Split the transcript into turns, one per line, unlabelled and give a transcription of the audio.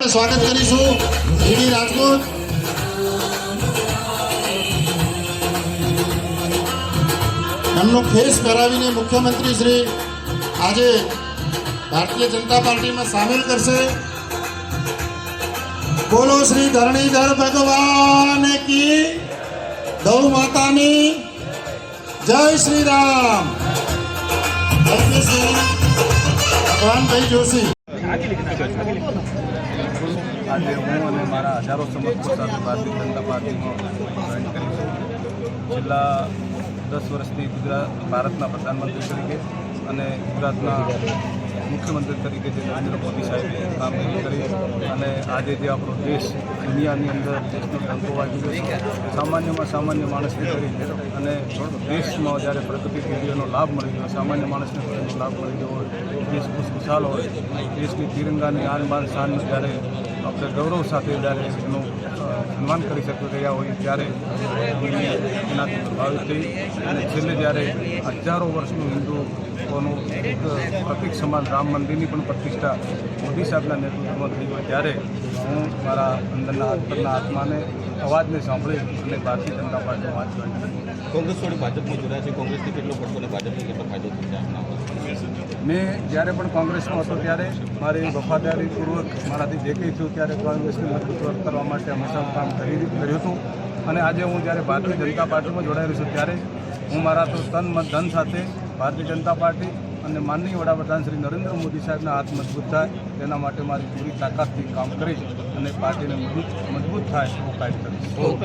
સ્વાગત કરીશું રાજકોટ. એમનું ફેસ કરાવીને મુખ્યમંત્રી શ્રી આજે ભારતીય જનતા પાર્ટીમાં સામેલ કરશે. બોલો શ્રી ધરણીધર ભગવાન કી ગૌ માતાની જય શ્રી રામ. ભગવાનભાઈ જોશી.
આજે હું અને મારા હજારો સમર્થકો સાથે ભારતીય જનતા પાર્ટીમાં જોઈન કરી છું છેલ્લા દસ વર્ષથી ગુજરાત ભારતના પ્રધાનમંત્રી તરીકે અને ગુજરાતના મુખ્યમંત્રી તરીકે જે નરેન્દ્ર મોદી સાહેબે કામગીરી કરી અને આજે જે આપણો દેશ દુનિયાની અંદર દેશનો ટંકો વાગી ગયો સામાન્યમાં સામાન્ય માણસને કરી અને દેશમાં જ્યારે પ્રગતિ થઈ લાભ મળી ગયો સામાન્ય માણસને પણ લાભ મળી ગયો હોય, દેશ ખુશખુશાલ હોય, દેશની તિરંગાની આન બાન જ્યારે આપણે ગૌરવ સાથે જ્યારે એનું સન્માન કરી શકી રહ્યા હોઈએ ત્યારે એનાથી પ્રભાવિત થઈ. અને છેલ્લે જ્યારે હજારો વર્ષનું હિન્દુઓનું એક પ્રતિક સમાન રામ મંદિરની પણ પ્રતિષ્ઠા મોદી સાહેબના નેતૃત્વમાં થઈ હોય ત્યારે હું મારા અંદરના અંતરના આત્માને, અવાજને સાંભળી અને ભારતીય જનતા પાર્ટીમાં વાત કરી
કોંગ્રેસ છોડી ભાજપમાં જોડાયા છે. કોંગ્રેસથી કેટલો પડતો અને ભાજપને કેટલો ફાયદો થશે આપના
મેં જ્યારે પણ કોંગ્રેસમાં હતો ત્યારે મારી વફાદારીપૂર્વક મારાથી કંઈ થયું ત્યારે કોંગ્રેસને મજબૂત કરવા માટે હંમેશા કામ કરી કર્યું હતું. અને આજે હું જ્યારે ભારતીય જનતા પાર્ટીમાં જોડાયેલો છું ત્યારે હું મારા તો તન ધન સાથે ભારતીય જનતા પાર્ટી અને માનનીય વડાપ્રધાન શ્રી નરેન્દ્ર મોદી સાહેબના હાથ મજબૂત થાય તેના માટે મારી પૂરી તાકાતથી કામ કરીશ અને પાર્ટીને મજબૂત મજબૂત થાય એવું કાર્ય કરીશ.